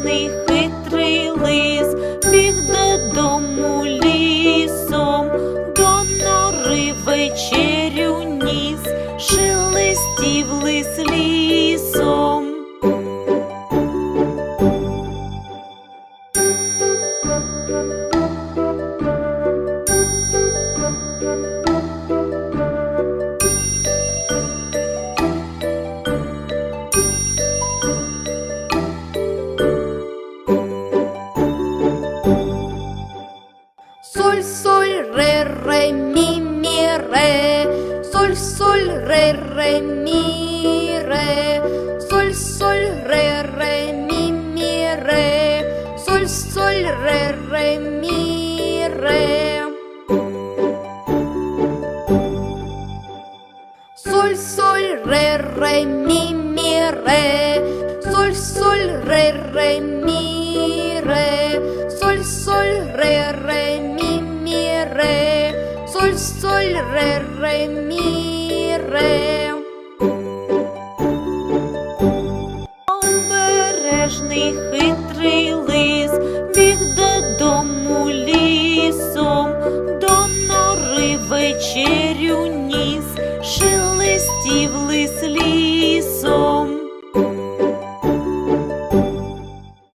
страшний хитрий лис, біг додому лісом, до нори вечерю ніс, шелестів лис лісом. Thank you. Sol, sol, re, re, mi, mi, re. Sol, sol, re, re, mi, re. Sol, sol, re, re, mi, mi, re. Sol, sol, re, re, mi, re. Sol, sol, re, re, mi, mi, re. Sol, sol, re, re, mi, ре, соль, соль, ре, ре, мі, ре. Обережний хитрий лис біг додому лісом, до нори вечерю ніс, шелестів